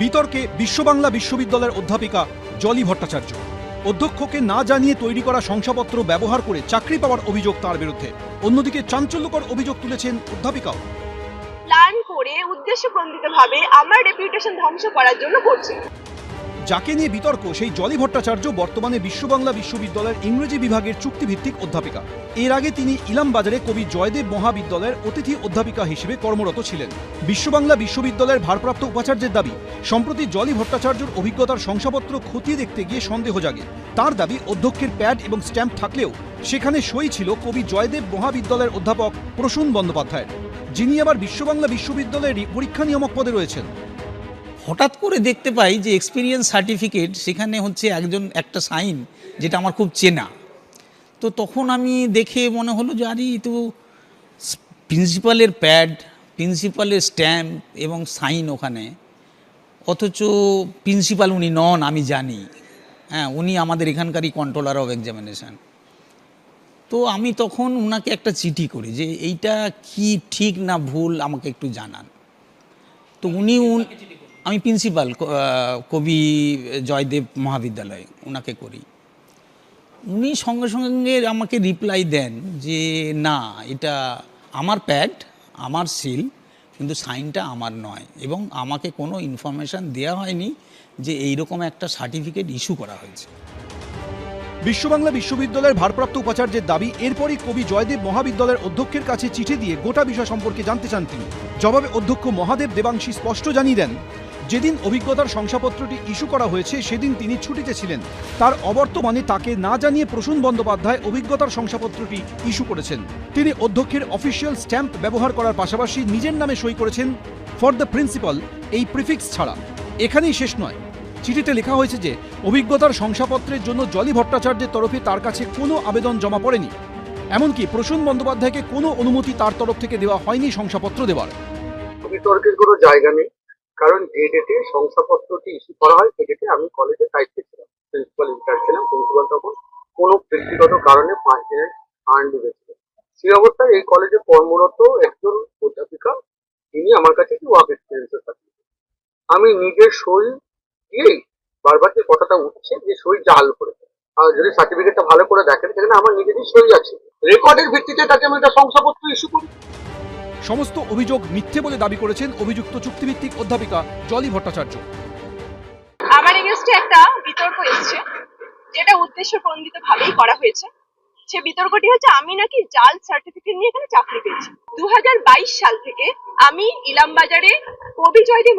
বিতর্কে বিশ্ববাংলা বিশ্ববিদ্যালয়ের অধ্যাপিকা জলি ভট্টাচার্য। অধ্যক্ষকে না জানিয়ে তৈরি করা শংসাপত্র ব্যবহার করে চাকরি পাওয়ার অভিযোগ তার বিরুদ্ধে। অন্যদিকে চাঞ্চল্যকর অভিযোগ তুলেছেন অধ্যাপিকাও। প্ল্যান করে উদ্দেশ্যপ্রণোদিতভাবে আমার রেপুটেশন ধ্বংস করার জন্য করছে। যাকে নিয়ে বিতর্ক, সেই জলি ভট্টাচার্য বর্তমানে বিশ্ববাংলা বিশ্ববিদ্যালয়ের ইংরেজি বিভাগের চুক্তিভিত্তিক অধ্যাপিকা। এর আগে তিনি ইলামবাজারে কবি জয়দেব মহাবিদ্যালয়ের অতিথি অধ্যাপিকা হিসেবে কর্মরত ছিলেন। বিশ্ববাংলা বিশ্ববিদ্যালয়ের ভারপ্রাপ্ত উপাচার্যের দাবি, সম্প্রতি জলি ভট্টাচার্যর অভিজ্ঞতার শংসাপত্র খতিয়ে দেখতে গিয়ে সন্দেহ জাগে। তার দাবি, অধ্যক্ষের প্যাড এবং স্ট্যাম্প থাকলেও সেখানে সই ছিল কবি জয়দেব মহাবিদ্যালয়ের অধ্যাপক প্রসূন বন্দ্যোপাধ্যায়ের। যিনি আবার বিশ্ববাংলা বিশ্ববিদ্যালয়েরই পরীক্ষা নিয়ামক পদে রয়েছেন। হঠাৎ করে দেখতে পাই যে এক্সপিরিয়েন্স সার্টিফিকেট সেখানে হচ্ছে একজন, একটা সাইন যেটা আমার খুব চেনা। তো তখন আমি দেখে মনে হলো যে, আরে তো প্রিন্সিপালের প্যাড প্রিন্সিপালের স্ট্যাম্প এবং সাইন ওখানে। অথচ প্রিন্সিপাল উনি নন, আমি জানি। হ্যাঁ উনি আমাদের এখানকারই কন্ট্রোলার অফ এক্সামিনেশান তো আমি তখন ওনাকে একটা চিঠি করি যে, এইটা কি ঠিক না ভুল, আমাকে একটু জানান। তো উন- আমি প্রিন্সিপাল কবি জয়দেব মহাবিদ্যালয় ওনাকে করি। উনি সঙ্গে সঙ্গে আমাকে রিপ্লাই দেন যে, না, এটা আমার প্যাড আমার সিল কিন্তু সাইনটা আমার নয়। এবং আমাকে কোনো ইনফরমেশান দেওয়া হয়নি যে, এইরকম একটা সার্টিফিকেট ইস্যু করা হয়েছে। বিশ্ববাংলা বিশ্ববিদ্যালয়ের ভারপ্রাপ্ত উপাচার্যের দাবি, এরপরই কবি জয়দেব মহাবিদ্যালয়ের অধ্যক্ষের কাছে চিঠি দিয়ে গোটা বিষয় সম্পর্কে জানতে চান তিনি। জবাবে অধ্যক্ষ মহাদেব দেবাংশী স্পষ্ট জানিয়ে দেন, যেদিন অভিজ্ঞতার শংসাপত্রটি ইস্যু করা হয়েছে, সেদিন তিনি ছুটিতে ছিলেন। তার অবর্তমানে তাকে না জানিয়ে প্রসূন বন্দ্যোপাধ্যায় অভিজ্ঞতার শংসাপত্রটি ইস্যু করেছেন। তিনি অধ্যক্ষের অফিসিয়াল স্ট্যাম্প ব্যবহার করার পাশাপাশি নিজের নামে সই করেছেন, ফর দ্য প্রিন্সিপাল, এই প্রিফিক্স ছাড়া। এখানেই শেষ নয়। চিঠিতে লেখা হয়েছে যে, অভিজ্ঞতার শংসাপত্রের জন্য জলি ভট্টাচার্যের তরফে তার কাছে কোনো আবেদন জমা পড়েনি। এমনকি প্রসূন বন্দ্যোপাধ্যায়কে কোনো অনুমতি তার তরফ থেকে দেওয়া হয়নি শংসাপত্র দেওয়ার। বিতর্কের কোনো জায়গা নেই, কারণ যে ডেটে শংসাপত্রটি ইস্যু করা হয় সে ডেটে আমি কলেজে দায়িত্বে ছিলাম প্রিন্সিপাল ইনচার্জ ছিলাম প্রিন্সিপাল তখন কোনো ব্যক্তিগত কারণে পাঁচ দিনের আন ছিল সেই অবস্থায় এই কলেজে কর্মরত একজন অধ্যাপিকা তিনি আমার কাছে একটি ওয়ার্ক এক্সপিরিয়েন্সের সার্টিফিকেট আমি নিজের সই দিয়েই বারবার যে কথাটা উঠছে যে সই জাল করেছে আর যদি সার্টিফিকেটটা ভালো করে দেখেন সেখানে আমার নিজেরই সই আছে। রেকর্ডের ভিত্তিতে তাকে আমি একটা শংসাপত্র ইস্যু করি। সমস্ত অভিযোগ মিথ্যে বলে দাবি করেছেন অভিযুক্ত চুক্তিভিত্তিক অধ্যাপিকা জলি ভট্টাচার্য। আমার এগেনস্টে একটা বিতর্ক এসছে যেটা উদ্দেশ্যপ্রণোদিত ভাবেই করা হয়েছে। সে বিতর্কটি হচ্ছে আমি নাকি জাল সার্টিফিকেট নিয়ে এখানে চাকরি পেয়েছি। দু হাজার বাইশ সাল থেকে আমি ইলামবাজারে কবি জয়দেব